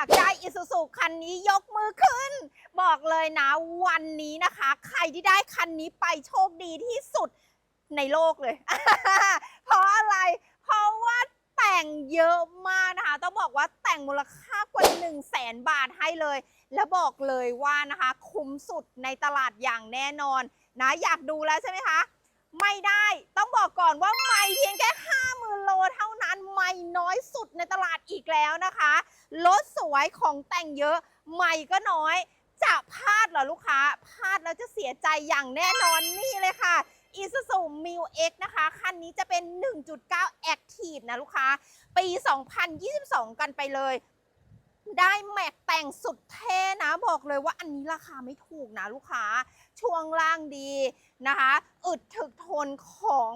ากได้อิซูซูคันนี้ยกมือขึ้น บอกเลยนะวันนี้นะคะ ใครที่ได้คันนี้ไปโชคดีที่สุดในโลกเลย เพราะอะไร เพราะว่าแต่งเยอะมากนะคะ ต้องบอกว่าแต่งมูลค่ากว่า1 0 0 0 0แสนบาทให้เลย แล้วบอกเลยว่านะคะ คุ้มสุดในตลาดอย่างแน่นอนนะ อยากดูแล้วใช่ไหมคะ ไม่ได้ต้องบอกก่อนว่าไม่เพียงแค่50,000โลเท่านั้นไม่น้อยสุดในตลาดอีกแล้วนะคะ รถสวยของแต่งเยอะใหม่ก็น้อย จะพลาดเหรอลูกค้าพลาดแล้วจะเสียใจอย่างแน่นอนนี่เลยค่ะ Isuzu m i l X นะคะ คันนี้จะเป็น 1.9 Active นะลูกค้า ปี 2022 กันไปเลย ได้แม็กแต่งสุดเท่นะบอกเลยว่าอันนี้ราคาไม่ถูกนะลูกค้า ช่วงล่างดีนะคะ อึดถึกทนของ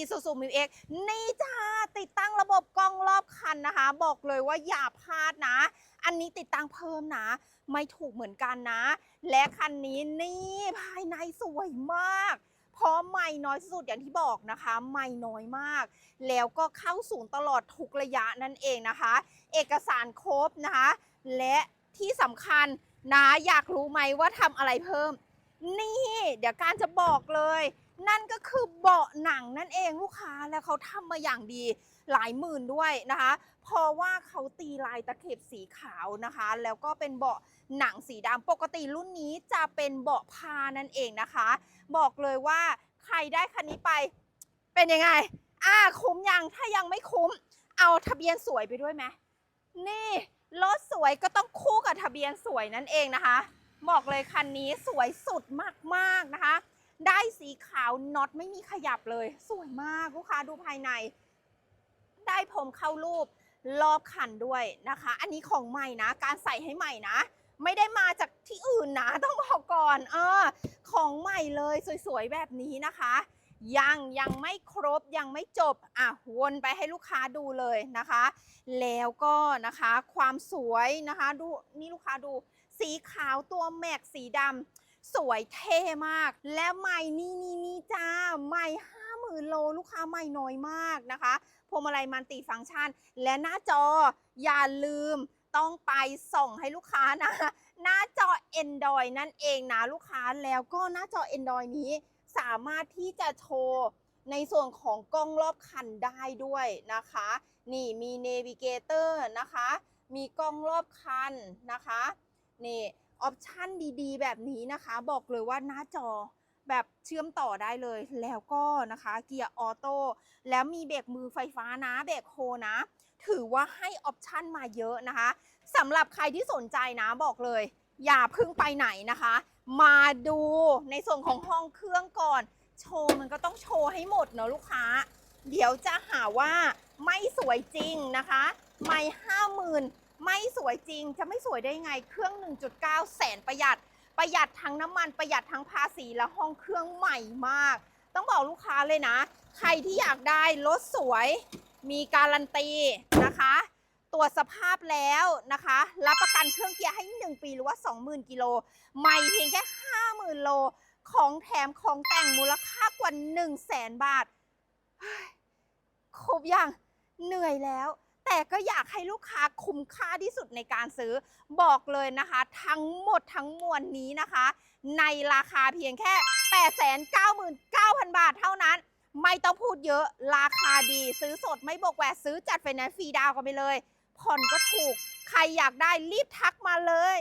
Isuzu m i x นี่จ้าติดตั้งระบบกล้องรอบคันนะคะ บอกเลยว่าอย่าพลาดนะ อันนี้ติดตั้งเพิ่มนะ ไม่ถูกเหมือนกันนะ และคันนี้นี่ภายในสวยมาก เพราะไม่น้อยสุดอย่างที่บอกนะคะ ไม่น้อยมาก แล้วก็เข้าสูงตลอดทุกระยะนั่นเองนะคะ เอกสารครบนะคะ และที่สำคัญนะอยากรู้ไหมว่าทำอะไรเพิ่ม นี่ เดี๋ยวการจะบอกเลย นั่นก็คือเบาะหนังนั่นเองลูกค้าแล้วเขาทำมาอย่างดีหลายหมื่นด้วยนะคะ เพราะว่าเขาตีลายตะเข็บสีขาวนะคะ แล้วก็เป็นเบาะหนังสีดำปกติรุ่นนี้จะเป็นเบาะผ้านั่นเองนะคะ บอกเลยว่าใครได้คันนี้ไป เป็นยังไง อ่าคุ้มยังถ้ายังไม่คุ้ม เอาทะเบียนสวยไปด้วยไหมนี่รถสวยก็ต้องคู่กับทะเบียนสวยนั่นเองนะคะ บอกเลยคันนี้สวยสุดมากๆนะคะ ได้สีขาวน็อตไม่มีขยับเลย สวยมากลูกค้าดูภายใน ได้ผมเข้ารูปรอบคันด้วยนะคะ อันนี้ของใหม่นะ การใส่ให้ใหม่นะ ไม่ได้มาจากที่อื่นนะต้องบอกก่อน เออ ของใหม่เลยสวยๆแบบนี้นะคะ ยังยังไม่ครบยังไม่จบ อะวนไปให้ลูกค้าดูเลยนะคะ แล้วก็นะคะความสวยนะคะ ดูนี่ลูกค้าดู สีขาวตัวแม็กสีดำ สวยเท่มาก และใหม่นี่นี่นี่จ้าใหม่ห้าหมื่นโลลูกค้าใหม่น้อยมากนะคะพวงมาลัยมันติฟังก์ชัน และหน้าจออย่าลืมต้องไปส่งให้ลูกค้านะ หน้าจอ Android นั่นเองนะลูกค้าแล้วก็หน้าจอ Android นี้สามารถที่จะโชว์ในส่วนของกล้องรอบคันได้ด้วยนะคะ นี่มีเนวิเกเตอร์นะคะ มีกล้องรอบคันนะคะ นี่ ออปชันดีๆ แบบนี้นะคะ บอกเลยว่าหน้าจอแบบเชื่อมต่อได้เลยแล้วก็นะคะเกียร์ออโต้แล้วมีเบรกมือไฟฟ้านะเบรกโฮนะ ถือว่าให้ออปชันมาเยอะนะคะสำหรับใครที่สนใจนะบอกเลย อย่าพึ่งไปไหนนะคะ มาดูในส่วนของห้องเครื่องก่อน โชว์มันก็ต้องโชว์ให้หมดเนาะลูกค้า เดี๋ยวจะหาว่าไม่สวยจริงนะคะ ไม่ห้าหมื่น ไม่สวยจริงจะไม่สวยได้ไงเครื่อง 1.9 แสนประหยัด ประหยัดทั้งน้ำมันประหยัดทั้งภาษีและห้องเครื่องใหม่มาก ต้องบอกลูกค้าเลยนะ ใครที่อยากได้รถสวย มีการันตีนะคะ ตรวจสภาพแล้วนะคะ รับประกันเครื่องเกียร์ให้ 1 ปีหรือว่า 20,000 กิโลไม่เพียงแค่ 50,000 โล ของแถมของแต่งมูลค่ากว่า 1 0 0 0 0แสนบาทเฮ้ยครบอยังเหนื่อยแล้ว แต่ก็อยากให้ลูกค้าคุ้มค่าที่สุดในการซื้อบอกเลยนะคะ ทั้งหมดทั้งมวลนี้นะคะ ในราคาเพียงแค่ 899,000 บาทเท่านั้น ไม่ต้องพูดเยอะราคาดี ซื้อสดไม่บวกแหวกซื้อจัดไฟแนนซ์ฟรีดาวกันไปเลย ผ่อนก็ถูก ใครอยากได้รีบทักมาเลย